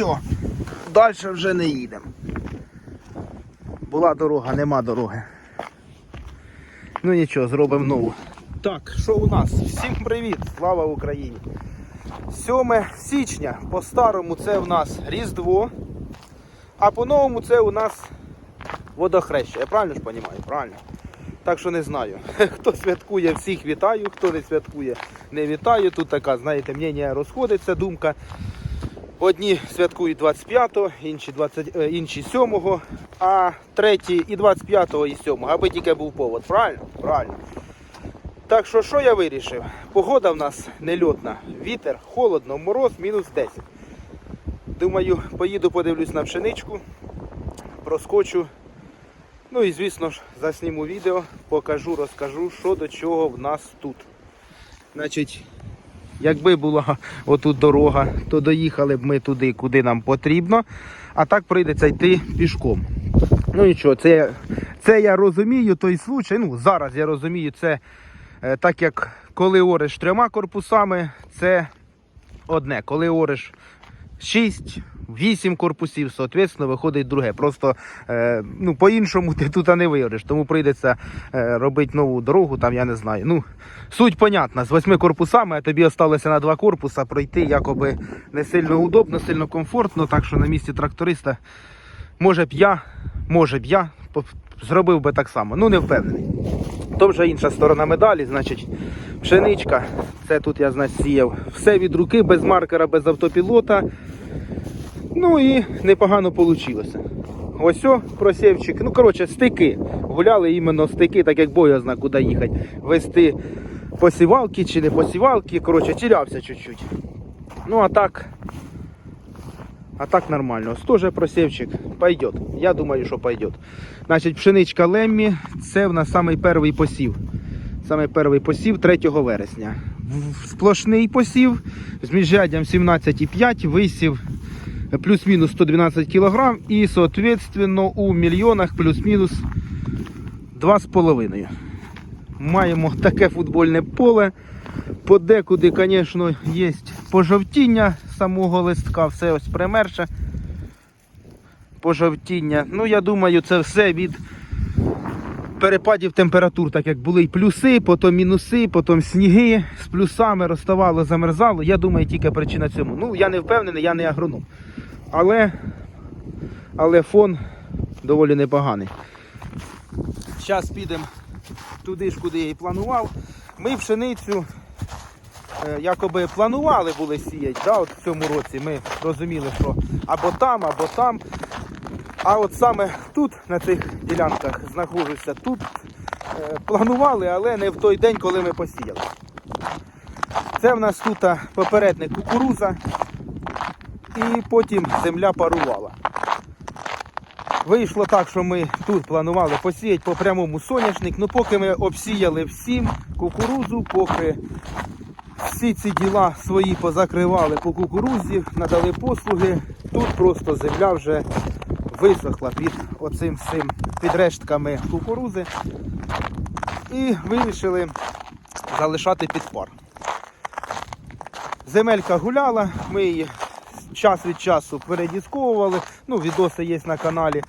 Все, далі вже не їдемо. Була дорога, нема дороги. Ну нічого, зробимо нову. Так, що у нас? Всім привіт! Слава Україні! 7 січня. По-старому це у нас Різдво, а по-новому це у нас водохреща. Я правильно ж розумію? Правильно. Так що не знаю. Хто святкує, всіх вітаю, хто не святкує, не вітаю. Тут така, знаєте, мнення розходиться, думка. Одні святкують 25-го, інші, 20, е, інші 7-го, а треті і 25-го, і 7-го, аби тільки був повод. Правильно? Правильно. Так що, що я вирішив? Погода в нас нельотна. Вітер, холодно, мороз, мінус 10. Думаю, поїду подивлюсь на пшеничку, проскочу. Ну і звісно ж, засніму відео, покажу, розкажу, що до чого в нас тут. Значить, якби була отут дорога, то доїхали б ми туди, куди нам потрібно. А так прийдеться йти пішком. Ну нічого, це, це я розумію той случай. Ну, зараз я розумію це е, так як коли ориш трьома корпусами, це одне. Коли ориш 6, 8 корпусів, соответственно, виходить друге. Просто е, ну, по-іншому ти тут не виореш, тому прийдеться е, робити нову дорогу, там я не знаю. Ну, суть понятна, з восьми корпусами, а тобі осталося на два корпуса пройти якоби не сильно удобно, сильно комфортно, так що на місці тракториста, може б я, може б я зробив би так само. Ну, не впевнений. То вже інша сторона медалі, значить, пшеничка. Це тут я значить, сіяв. Все від руки, без маркера, без автопілота. Ну і непогано вийшло. Ось о, просівчик. Ну, коротше, стики. Гуляли іменно стики, так як боязна, куди їхати. Вести посівалки чи не посівалки. Коротше, тірявся чуть-чуть. Ну а так. А так нормально. Ось теж просівчик. Пойдет. Я думаю, що пойдет. Значить, пшеничка Леммі, це в нас самий перший посів. Саме перший посів 3 вересня. Сплошний посів з міжряддям 17,5, висів плюс-мінус 112 кг і, соответственно, у мільйонах плюс-мінус 2,5. Маємо таке футбольне поле. Подекуди, звісно, є пожовтіння самого листка, все ось примерше. Пожовтіння. Ну, я думаю, це все від перепадів температур, так як були й плюси, потім мінуси, потім сніги з плюсами розставало, замерзало. Я думаю, тільки причина цьому. Ну, я не впевнений, я не агроном. Але, але фон доволі непоганий. Зараз підемо туди ж, куди я і планував. Ми пшеницю е, якоби планували були сіяти да, от в цьому році. Ми розуміли, що або там, або там. А от саме тут, на цих ділянках, знаходжуся, тут е, планували, але не в той день, коли ми посіяли. Це в нас тут попередник кукуруза, і потім земля парувала. Вийшло так, що ми тут планували посіяти по прямому соняшник, ну поки ми обсіяли всім кукурузу, поки всі ці діла свої позакривали по кукурузі, надали послуги, тут просто земля вже висохла під оцим всім під рештками кукурузи. І вирішили залишати під пар. Земелька гуляла, ми її час від часу передісковували. Ну, відоси є на каналі.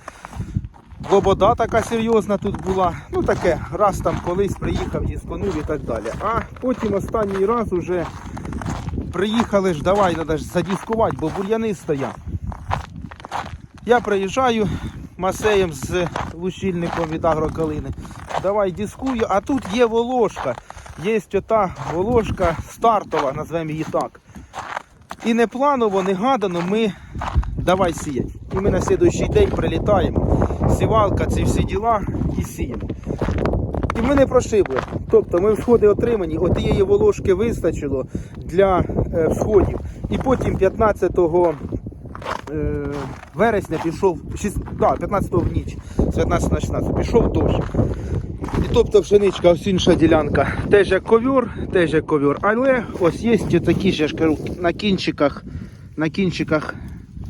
Лобода така серйозна тут була. Ну таке, раз там колись приїхав, дісконув і так далі. А потім останній раз уже приїхали ж, давай, треба ж задіскувати, бо бур'яни стоять. Я приїжджаю масеєм з лущильником від агрокалини. Давай дискую, а тут є волошка. Є ота волошка стартова, назвемо її так. І не планово, не гадано, ми давай сіять. І ми на слідуючий день прилітаємо. Сівалка, ці всі діла і сіємо. І ми не прошибли. Тобто ми всходи отримані, от тієї волошки вистачило для е, всходів. І потім 15 е, вересня пішов, шість- да, 15 в ніч, з 15 на 16, пішов дощ. І тобто пшеничка, ось інша ділянка, теж як ковер, теж як ковер. Але ось є такі, ж, я ж кажу, на кінчиках, на кінчиках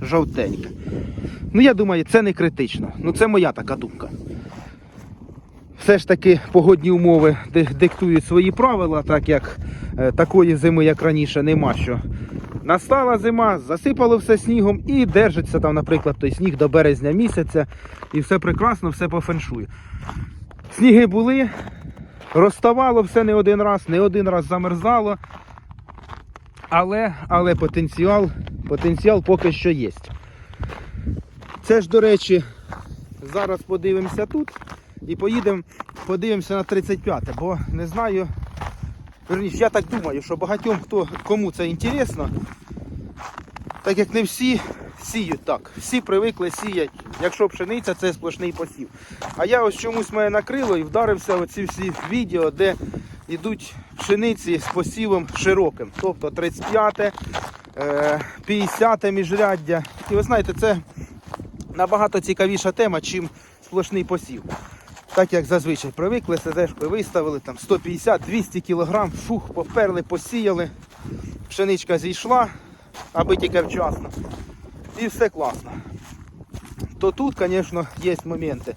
жовтенькі. Ну я думаю, це не критично. Ну це моя така думка. Все ж таки погодні умови диктують свої правила, так як е, такої зими, як раніше, нема що Настала зима, засипало все снігом і держиться там, наприклад, той сніг до березня місяця, і все прекрасно, все по феншую. Сніги були, розставало все не один раз, не один раз замерзало. Але, але потенціал, потенціал поки що є. Це ж, до речі, зараз подивимося тут і поїдемо, подивимося на 35-те, бо не знаю. Верніше, я так думаю, що багатьом хто кому це інтересно, так як не всі сіють так. Всі привикли сіять. Якщо пшениця, це сплошний посів. А я ось чомусь мене накрило і вдарився оці всі відео, де йдуть пшениці з посівом широким. Тобто 35, е, 50 міжряддя. І ви знаєте, це набагато цікавіша тема, чим сплошний посів. Так як зазвичай привикли, СЗшкою виставили там 150-200 кг, фух, поперли, посіяли, пшеничка зійшла, аби тільки вчасно. І все класно. То тут, звісно, є моменти.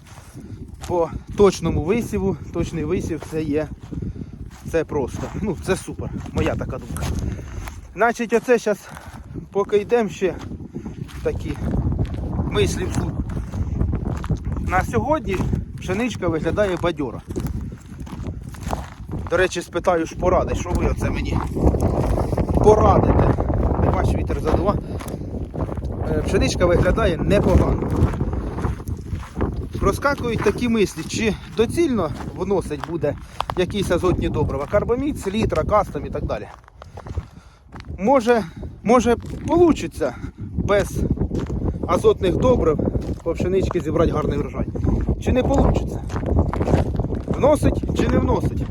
По точному висіву, точний висів це є. Це просто. Ну, це супер. Моя така думка. Значить, оце зараз, поки йдемо ще такі мислі вслух. На сьогодні пшеничка виглядає бадьоро. До речі, спитаю ж поради, що ви оце мені порадите. Не бачу, вітер задува. Е, Пшеничка виглядає непогано. Розкакують такі мислі, чи доцільно вносить буде якісь азотні добрива, карбамід, селітра, кастом і так далі. Може, може вийде без азотних добрив по пшеничці зібрати гарний врожай. Чи не вийде? Вносить чи не вносить?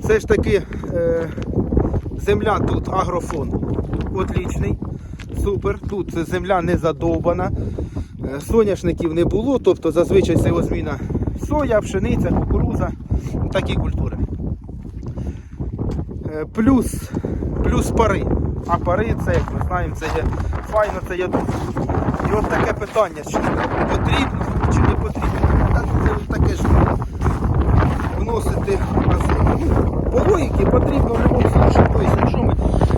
Все ж таки е, земля тут агрофон отлічний. Супер. Тут земля не задовбана. Е, Соняшників не було, тобто зазвичай це зміна соя, пшениця, кукуруза, такі культури. Е, Плюс, плюс пари. А пари це, як ми знаємо, це є файно, це є дуже. І от таке питання, чи потрібно, чи не потрібно. Та Це таке ж вносити. Ну, По логіки потрібно в будь-якому випадку. Тобто, якщо ми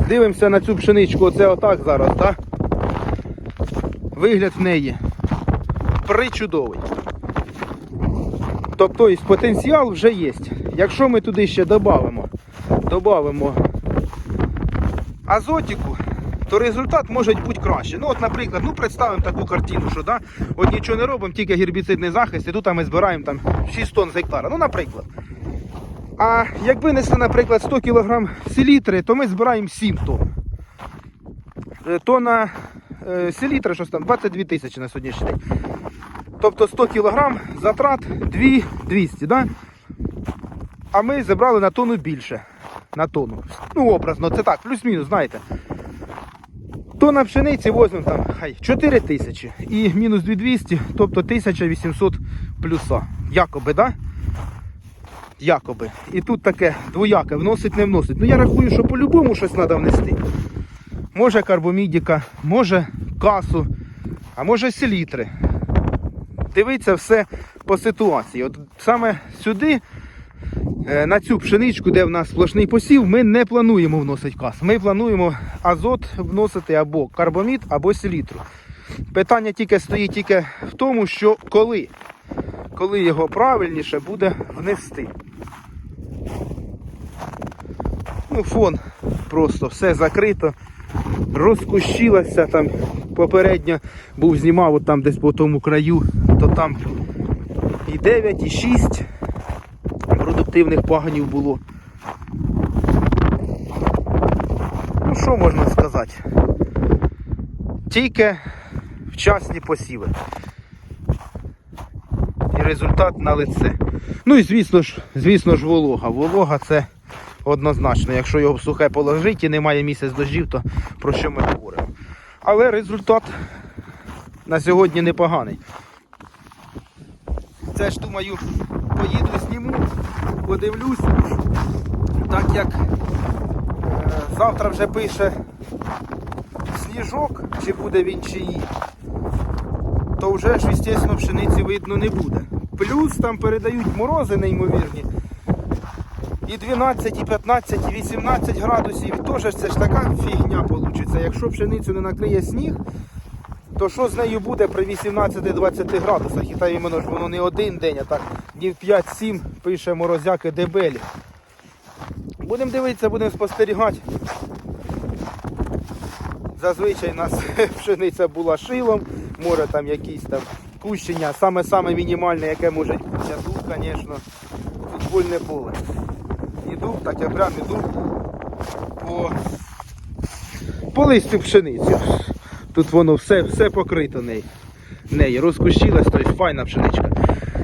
дивимося на цю пшеничку, оце отак зараз, так? Вигляд в неї причудовий. Тобто потенціал вже є. Якщо ми туди ще додамо, додамо азотику, то результат може бути краще. Ну, от, наприклад, ну представимо таку картину, що да, от нічого не робимо, тільки гербіцидний захист, і тут ми збираємо там 6 тонн з гектара. Ну, наприклад. А якби несли, наприклад, 100 кг селітри, то ми збираємо 7 тонн. Е, Тонна е, селітри, щось там, 22 тисячі на сьогоднішній день. Тобто 100 кг затрат 2200, да? а ми зібрали на тонну більше. На тонну. Ну, образно, це так, плюс-мінус, знаєте. Тонна пшениці возьмемо там хай 4 тисячі і мінус 2200, тобто 1800 плюса. Якоби, да? Якоби. І тут таке двояке, вносить, не вносить. Ну я рахую, що по-любому щось треба внести. Може карбомідіка, може касу, а може селітри. Дивиться все по ситуації. От саме сюди, е, на цю пшеничку, де в нас сплошний посів, ми не плануємо вносити кас. Ми плануємо азот вносити або карбомід, або селітру. Питання тільки стоїть тільки в тому, що коли, коли його правильніше буде внести. Ну, фон просто все закрито, розкущилося там. Попередньо був знімав от там десь по тому краю, то там і 9, і 6 продуктивних паганів було. Ну що можна сказати? Тільки вчасні посіви. Результат на лице. Ну і звісно ж, звісно ж, волога. Волога це однозначно. Якщо його в сухе положити і немає місяць дождів, то про що ми говоримо. Але результат на сьогодні непоганий. Це ж думаю, поїду, зніму, подивлюсь, так як е, завтра вже пише сніжок, чи буде він чи ні, то вже ж, звісно, пшениці видно не буде. Плюс там передають морози неймовірні. І 12, і 15, і 18 градусів. Теж це ж така фігня вийде. якщо пшеницю не накриє сніг, то що з нею буде при 18-20 градусах? І та іменно ж воно не один день, а так днів 5-7 пише морозяки дебелі. Будемо дивитися, будемо спостерігати. Зазвичай у нас пшениця була шилом, може там якісь там кущення, саме-саме мінімальне, яке може бути. Тут, звісно, футбольне поле. Іду, так я прям іду по, по листю пшениці. Тут воно все, все покрито нею. нею. Розкущилась, тобто файна пшеничка.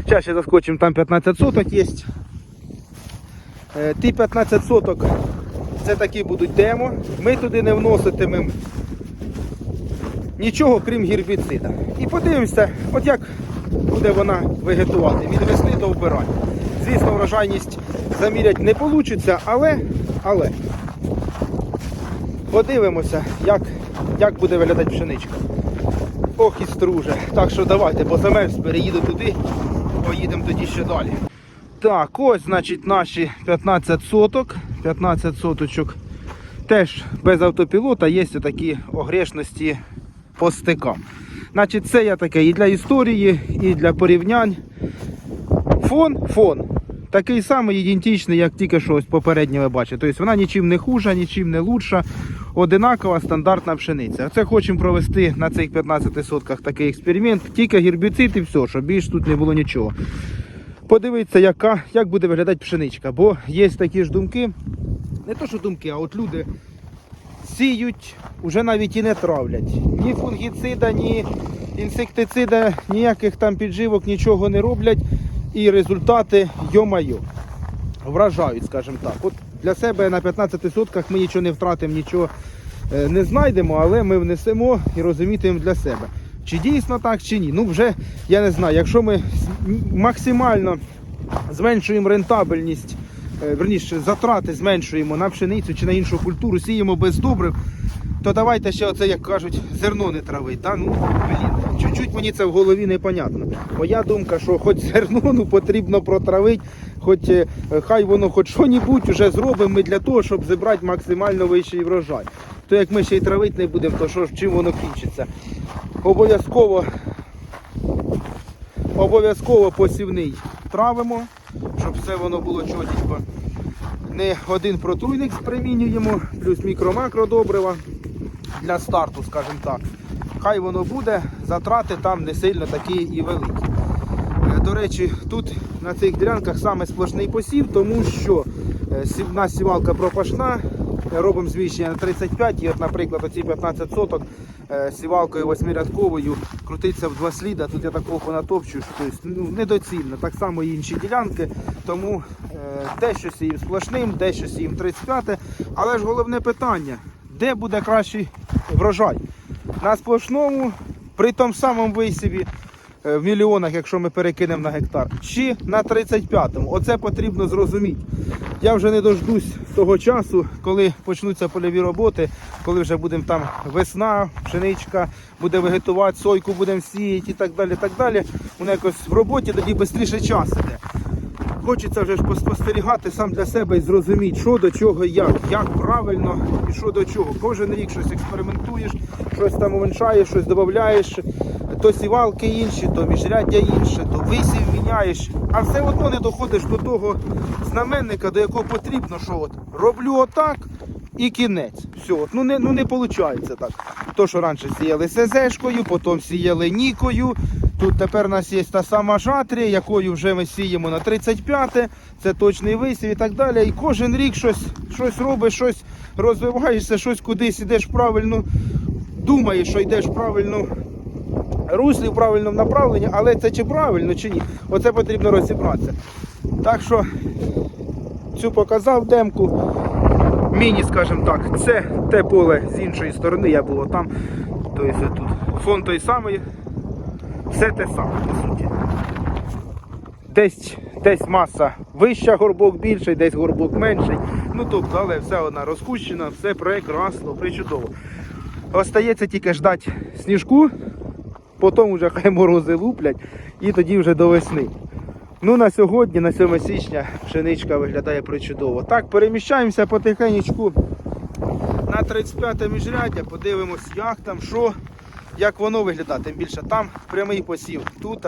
Зараз ще заскочимо, там 15 соток є. Е, Ті 15 соток це такі будуть демо. Ми туди не вноситимемо нічого, крім гербіцида. І подивимося, от як буде вона вегетувати від весни до вбирання. Звісно, врожайність заміряти не вийде, але, але подивимося, як, як буде виглядати пшеничка. Ох і струже. Так що давайте, бо замерз, переїду туди, поїдемо тоді ще далі. Так, ось, значить, наші 15 соток. 15 соточок. Теж без автопілота є такі огрешності по стикам. Значить, це я таке і для історії, і для порівнянь. Фон, фон. Такий самий ідентичний, як тільки що ось попереднє ви бачите. Тобто вона нічим не хужа, нічим не лучша. Одинакова стандартна пшениця. Це хочемо провести на цих 15 сотках такий експеримент. Тільки гербіцид і все, щоб більш тут не було нічого. Подивитися, яка, як буде виглядати пшеничка. Бо є такі ж думки, не то що думки, а от люди сіють, вже навіть і не травлять. Ні фунгіцида, ні інсектицида, ніяких там підживок, нічого не роблять. І результати йо-майо. Вражають, скажімо так. От для себе на 15 сотках ми нічого не втратимо, нічого е, не знайдемо, але ми внесемо і розумітимемо для себе. Чи дійсно так, чи ні. Ну вже я не знаю, якщо ми максимально зменшуємо рентабельність, верніше затрати зменшуємо на пшеницю чи на іншу культуру, сіємо без добрив, то давайте ще оце, як кажуть, зерно не травить. Та? Ну, чуть-чуть мені це в голові непонятно. Моя думка, що хоч зерно ну, потрібно протравити, хоч е, хай воно хоч що-небудь вже зробимо для того, щоб зібрати максимально вищий врожай. То як ми ще й травити не будемо, то що чим воно кінчиться? Обов'язково обов'язково посівний травимо, щоб все воно було чотенько. Не один протруйник примінюємо, плюс мікро-макро добрива для старту, скажімо так. Хай воно буде, затрати там не сильно такі і великі. Е, До речі, тут на цих ділянках саме сплошний посів, тому що е, нас сівалка пропашна, робимо зміщення на 35 і, от, наприклад, оці 15 соток е, сівалкою восьмирядковою крутиться в два сліда. Тут я такого понатопчую, що тобто, ну, недоцільно. Так само і інші ділянки. Тому е, дещо сіїм сплошним, дещо сіїм 35. Але ж головне питання, де буде кращий врожай? На сплошному, при тому самому висіві в мільйонах, якщо ми перекинемо на гектар, чи на 35-му. Оце потрібно зрозуміти. Я вже не дождусь того часу, коли почнуться польові роботи, коли вже будемо там весна, пшеничка, буде вегетувати, сойку будемо сіяти і так далі. так далі. Воно якось в роботі тоді швидше час іде. Хочеться вже ж поспостерігати сам для себе і зрозуміти, що до чого, як, як правильно і що до чого. Кожен рік щось експериментуєш, щось там уменьшаєш, щось додаєш, то сівалки інші, то міжряддя інше, то висів міняєш, а все одно не доходиш до того знаменника, до якого потрібно, що от роблю отак і кінець. Все, от, ну не, ну не виходить так. То, що раніше сіяли СЗшкою, потім сіяли Нікою. Тут тепер у нас є та сама жатрія, якою вже ми сіємо на 35-те, це точний висів і так далі. І кожен рік щось, щось робиш, щось розвиваєшся, щось кудись ідеш правильно, думаєш, що йдеш в правильну руслі, в правильному направленні, але це чи правильно, чи ні. Оце потрібно розібратися. Так що цю показав демку. Міні, скажімо так, це те поле з іншої сторони, я було там. Тобто тут фон той самий, все те саме, по суті. Десь, десь маса вища, горбок більший, десь горбок менший. Ну тобто, але все вона розкущена, все прекрасно, причудово. Остається тільки ждати сніжку, потім вже хай морози луплять і тоді вже до весни. Ну на сьогодні, на 7 січня, пшеничка виглядає причудово. Так, переміщаємося потихеньку на 35 міжряддя, подивимось, як там, що, як воно виглядає. Тим більше там прямий посів. Тут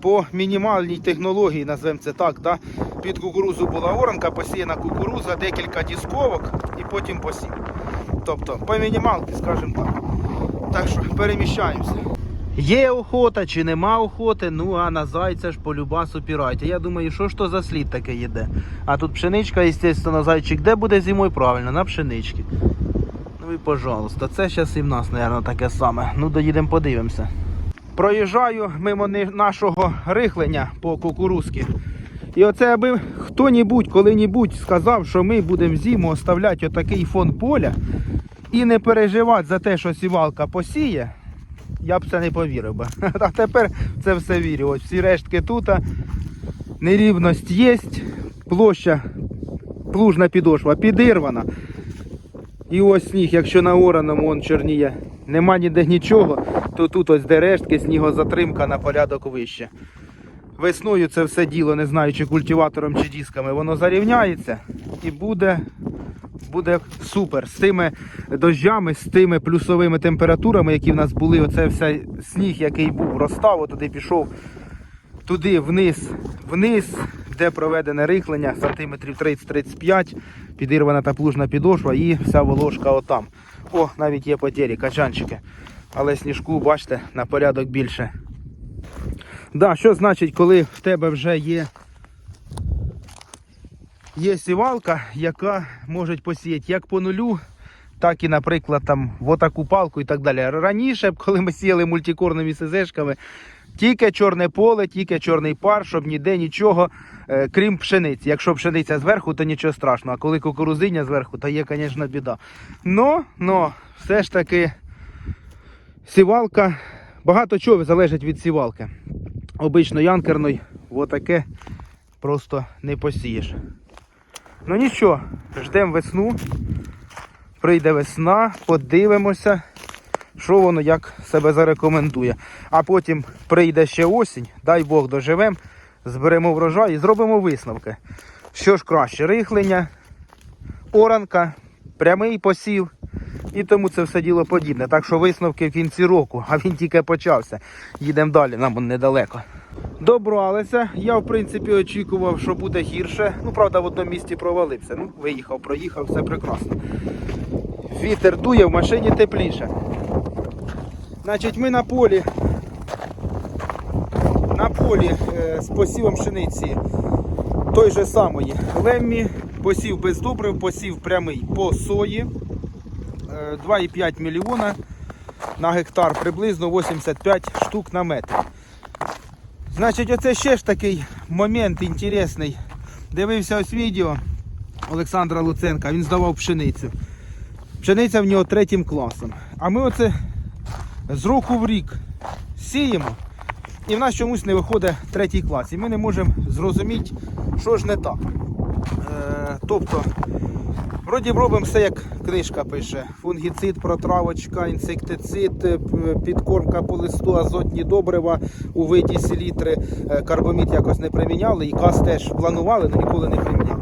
по мінімальній технології, назвемо це так, да, під кукурузу була оранка, посіяна кукуруза, декілька дісковок і потім посів. Тобто по мінімалці, скажімо так. Так що переміщаємося. Є охота чи нема охоти, ну а на зайця ж по любасу пірайте. Я думаю, що ж то за слід таке їде. А тут пшеничка, звісно, зайчик де буде зимою? Правильно, на пшенички. І пожалуйста, це зараз і в нас, мабуть, таке саме. Ну доїдемо подивимося. Проїжджаю мимо нашого рихлення по кукурузки. І оце аби хто-небудь коли-небудь сказав, що ми будемо зиму оставляти отакий фон поля і не переживати за те, що сівалка посіє, я б це не повірив би. А тепер це все вірю. Ось всі рештки тут, нерівність є, площа, плужна підошва підірвана. І ось сніг, якщо на ораному он чорніє, нема ніде нічого, то тут ось де рештки, снігозатримка на порядок вище. Весною це все діло, не знаю, чи культиватором, чи дисками, воно зарівняється і буде, буде супер. З тими дощами, з тими плюсовими температурами, які в нас були, оце все сніг, який був, розстав, туди пішов, туди вниз, вниз, де проведене рихлення, сантиметрів 30-35, підірвана та плужна підошва і вся волошка отам. О, навіть є потері, качанчики. Але сніжку, бачите, на порядок більше. Да, що значить, коли в тебе вже є, є сівалка, яка може посіяти як по нулю, так і, наприклад, там в отаку палку і так далі. Раніше, коли ми сіяли мультикорними СЗшками, тільки чорне поле, тільки чорний пар, щоб ніде нічого, е, крім пшениці. Якщо пшениця зверху, то нічого страшного. А коли кукурузиня зверху, то є, звісно, біда. Но, но, все ж таки, сівалка, багато чого залежить від сівалки. Обично янкерної, отаке просто не посієш. Ну нічого, ждемо весну. Прийде весна, подивимося, що воно як себе зарекомендує. А потім прийде ще осінь, дай Бог доживемо, зберемо врожай і зробимо висновки. Що ж краще, рихлення, оранка, прямий посів. І тому це все діло подібне. Так що висновки в кінці року, а він тільки почався. Їдемо далі, нам недалеко. Добралися. Я, в принципі, очікував, що буде гірше. Ну, правда, в одному місці провалився. Ну, виїхав, проїхав, все прекрасно. Вітер дує, в машині тепліше. Значить, ми на полі. На полі е, з посівом пшениці той же самої леммі, посів без добрив, посів прямий по сої. Е, 2,5 мільйона на гектар, приблизно 85 штук на метр. Значить, оце ще ж такий момент інтересний. Дивився ось відео Олександра Луценка, він здавав пшеницю. Пшениця в нього третім класом. А ми оце з року в рік сіємо, і в нас чомусь не виходить третій клас. І ми не можемо зрозуміти, що ж не так. Е, тобто, вроді робимо все, як книжка пише. Фунгіцид, протравочка, інсектицид, е, підкормка по листу, азотні добрива у виді селітри, е, карбомід якось не приміняли, і каз теж планували, але ніколи не приміняли.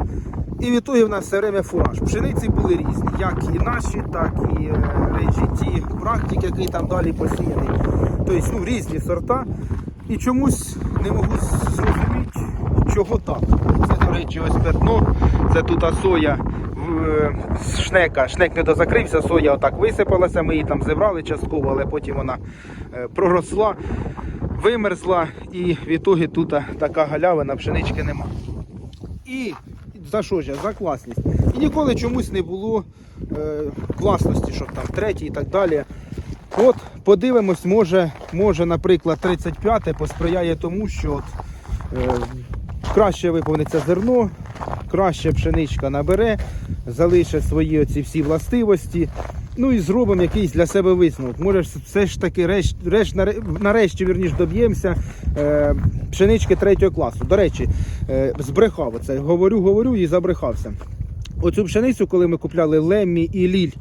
І в ітогі в нас все время фураж. Пшениці були різні, як і наші, так і е, GT, практик, який там далі посіяний. Тобто ну, різні сорта. І чомусь не можу зрозуміти, чого так. Це, до речі, ось пятно. Це тут соя е, шнека. Шнек не дозакрився, соя отак висипалася, ми її там зібрали частково, але потім вона е, проросла, вимерзла і в ітогі тут така галявина, пшенички нема. І за що ж? За класність. І ніколи чомусь не було е, класності, щоб там третій і так далі. От подивимось, може, може, наприклад, 35-те посприяє тому, що от, е, краще виповниться зерно, краще пшеничка набере, залишить свої оці всі властивості. Ну і зробимо якийсь для себе висновок. Може, все ж таки решт, решт, нарешті вірніш, доб'ємося е, пшенички третього класу. До речі, е, збрехав оце. Говорю, говорю і забрехався. Оцю пшеницю, коли ми купляли Леммі і Ліль,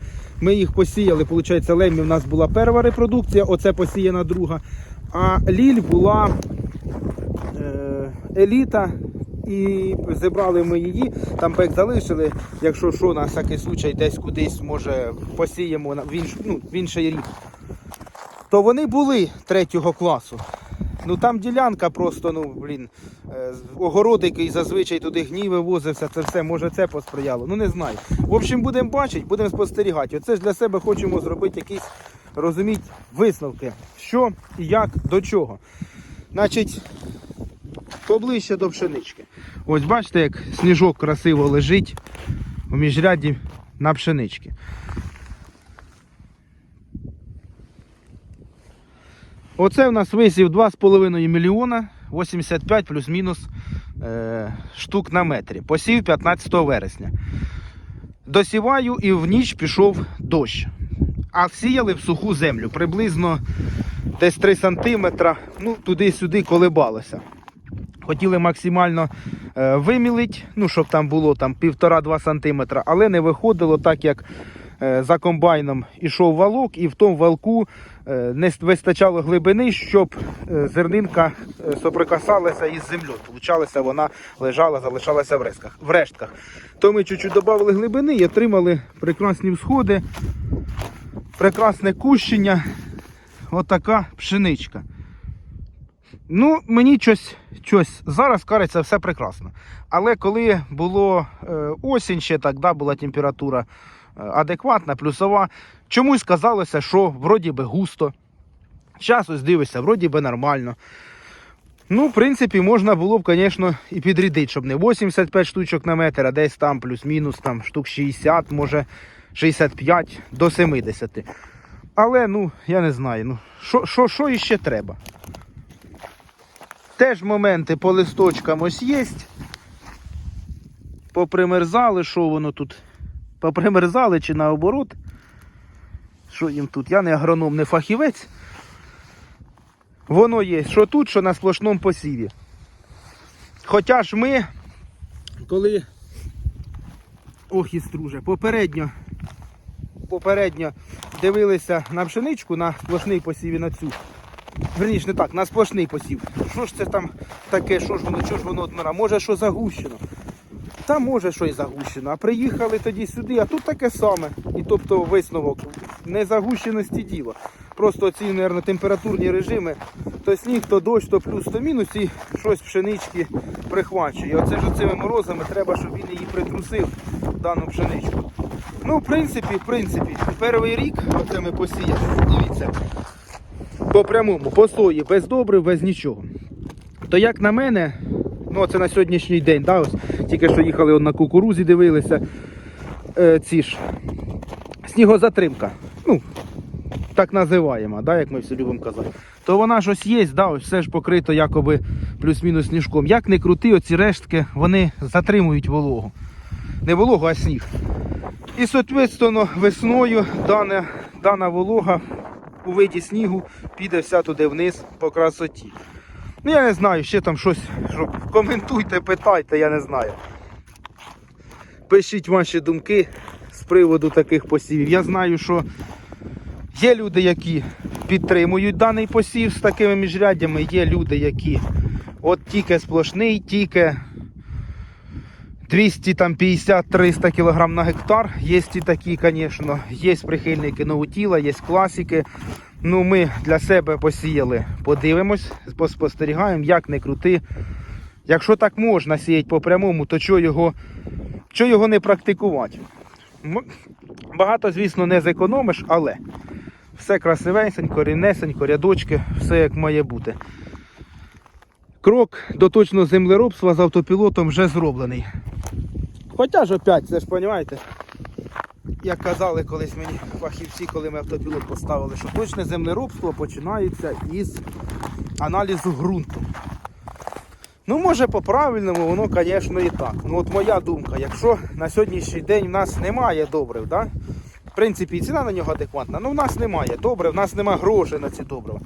ми їх посіяли. Получається, Леммі в нас була перша репродукція, оце посіяна друга. А Ліль була е, еліта і зібрали ми її, там бек залишили, якщо що, на всякий случай десь кудись, може, посіємо в, інш, ну, в інший рік. То вони були третього класу. Ну там ділянка просто, ну блін, е, огород, який зазвичай туди гній вивозився, це все, може це посприяло. Ну не знаю. В общем, будемо бачити, будемо спостерігати. Оце ж для себе хочемо зробити якісь, розуміть, висновки. Що і як, до чого. Значить, поближче до пшенички. Ось бачите, як сніжок красиво лежить у міжряді на пшенички. Оце у нас висів 2,5 мільйона 85 плюс-мінус е, штук на метрі. Посів 15 вересня. Досіваю і в ніч пішов дощ. А всіяли в суху землю. Приблизно десь 3 сантиметра, ну туди-сюди колебалося. Хотіли максимально е, вимілити, ну, щоб там було там 1,5-2 сантиметра, але не виходило так, як е, за комбайном ішов валок, і в тому валку е, не вистачало глибини, щоб зернинка соприкасалася із землею. Получалося, вона лежала, залишалася в рештках. В рештках. То ми чуть-чуть додали глибини і отримали прекрасні всходи, прекрасне кущення. Отака пшеничка. Ну, мені щось, щось зараз кажеться все прекрасно. Але коли було е, осінь, ще так, да, була температура е, адекватна, плюсова, чомусь казалося, що вроді би густо. Зараз ось дивишся, вроді би нормально. Ну, в принципі, можна було б, звісно, і підрядити, щоб не 85 штучок на метр, а десь там плюс-мінус там штук 60, може 65 до 70. Але, ну, я не знаю, ну, що, іще треба? Теж моменти по листочкам ось є. Попримерзали, що воно тут? Попримерзали чи наоборот? Що їм тут? Я не агроном, не фахівець. Воно є, що тут, що на сплошному посіві. Хоча ж ми, коли. Ох, і струже, попередньо, попередньо дивилися на пшеничку, на сплошний посів і на цю. Верніше, не так, на сплошний посів. Що ж це там таке, що ж воно, що ж воно одмира? Може, що загущено? Та може, що й загущено. А приїхали тоді сюди, а тут таке саме. І тобто висновок не загущеності діло. Просто ці, мабуть, температурні режими, то сніг, то дощ, то плюс, то мінус, і щось пшенички прихвачує. І оце ж цими морозами треба, щоб він її притрусив, дану пшеничку. Ну, в принципі, в принципі, перший рік, оце ми посіяли, дивіться, по прямому, по сої, без добрив, без нічого. То як на мене, ну це на сьогоднішній день, да, ось, тільки що їхали на кукурузі, дивилися, е, ці ж снігозатримка. Ну, так називаємо, да, як ми всі любимо казати. То вона ж ось є, да, ось все ж покрито якоби плюс-мінус сніжком. Як не крути, оці рештки, вони затримують вологу. Не вологу, а сніг. І, соответственно, весною дана, дана волога у виді снігу піде вся туди вниз по красоті. Ну, я не знаю, ще там щось. Що... Коментуйте, питайте, я не знаю. Пишіть ваші думки з приводу таких посівів. Я знаю, що є люди, які підтримують даний посів з такими міжряддями, є люди, які от тільки сплошний, тільки 250-300 кг на гектар. Є і такі, звісно, є прихильники новотіла, є класики. Ну, ми для себе посіяли, подивимось, поспостерігаємо, як не крути. Якщо так можна сіяти по прямому, то чого його, чого його не практикувати? Багато, звісно, не зекономиш, але все красивенько, рівнесенько, рядочки, все як має бути. Крок до точного землеробства з автопілотом вже зроблений. Хоча ж опять, це ж розумієте, як казали колись мені фахівці, коли ми автопілот поставили, що точне землеробство починається із аналізу ґрунту. Ну, може, по-правильному, воно, звісно, і так. Ну, от моя думка, якщо на сьогоднішній день в нас немає добрив, да? В принципі, і ціна на нього адекватна, ну в нас немає добрив, в нас немає грошей на ці добрива,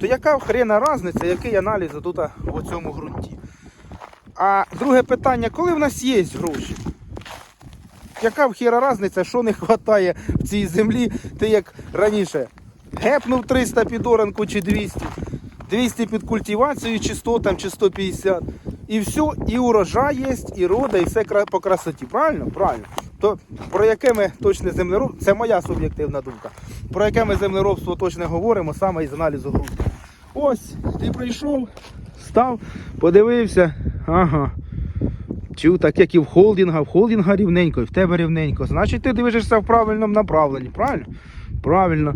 то яка хрена різниця, який аналіз тут у цьому ґрунті? А друге питання, коли в нас є гроші? Яка в хіра різниця, що не вистачає в цій землі, ти як раніше гепнув 300 під оранку чи 200, 200 під культивацію, чи 100 там, чи 150. І все, і урожай є, і рода, і все по красоті. Правильно? Правильно. То про яке ми точне землеробство, це моя суб'єктивна думка. Про яке ми землеробство точно говоримо саме із аналізу ґрунту. Ось, ти прийшов, став, подивився. Ага. Чув, так як і в холдинга, в холдинга рівненько, і в тебе рівненько. Значить, ти дивишся в правильному направленні, правильно? Правильно.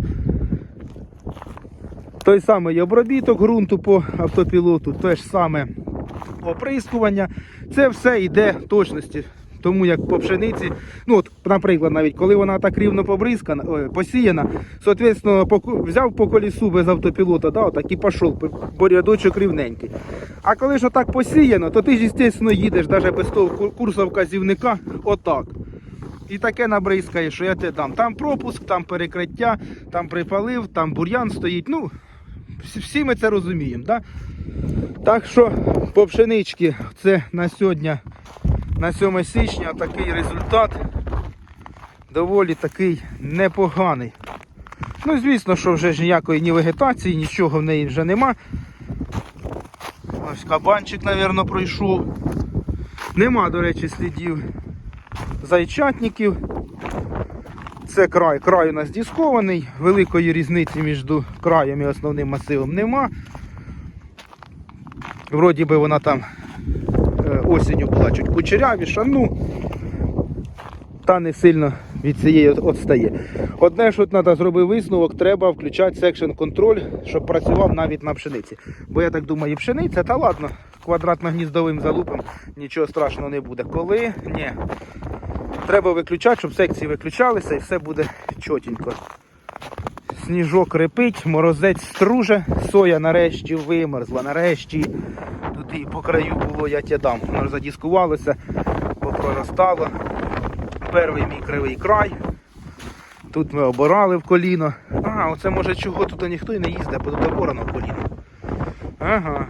Той самий обробіток ґрунту по автопілоту, те ж саме оприскування. Це все йде точності. Тому як по пшениці, ну от, наприклад, навіть коли вона так рівно побризкана, ой, посіяна, соответственно, взяв по колісу без автопілота, да, отак і пішов, бо рядочок рівненький. А коли ж отак посіяно, то ти ж, звісно, їдеш навіть без того курсу вказівника, отак. І таке набризкає, що я тебе дам. Там пропуск, там перекриття, там припалив, там бур'ян стоїть. Ну, всі ми це розуміємо. Да? Так що по пшеничці це на сьогодні, на 7 січня, такий результат доволі такий непоганий. Ну, звісно, що вже ж ніякої ні вегетації, нічого в неї вже нема. Ось кабанчик, мабуть, пройшов. Нема, до речі, слідів зайчатників. Це край. Край у нас дискований, великої різниці між краєм і основним масивом нема. Вроді би вона там е, осінню була чуть кучерявіша, ну та не сильно від цієї відстає. Одне, що треба зробити висновок, треба включати секшн контроль, щоб працював навіть на пшениці. Бо я так думаю, пшениця, та ладно, квадратно-гніздовим залупом нічого страшного не буде. Коли? Ні. Треба виключати, щоб секції виключалися і все буде чотенько. Сніжок репить, морозець струже, соя нарешті вимерзла, нарешті туди по краю було, я тебе дам. Воно задіскувалося, попроростало. Перший мій кривий край. Тут ми обирали в коліно. А, оце може чого тут ніхто і не їздить, бо тут оборано в коліно. Ага,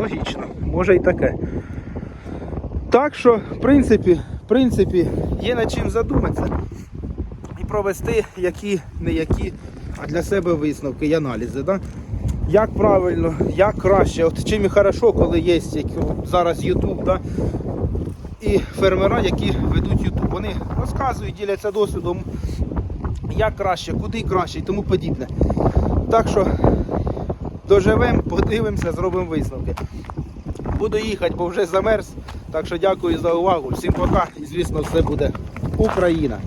логічно, може і таке. Так що, в принципі, в принципі, є над чим задуматися і провести які не які, для себе висновки і аналізи. Да? Як правильно, як краще. От чим і хорошо, коли є як зараз YouTube, да? і фермера, які ведуть YouTube. Вони розказують, діляться досвідом, як краще, куди краще і тому подібне. Так що доживемо, подивимося, зробимо висновки. Буду їхати, бо вже замерз. Так що дякую за увагу. Всім пока і звісно все буде Україна.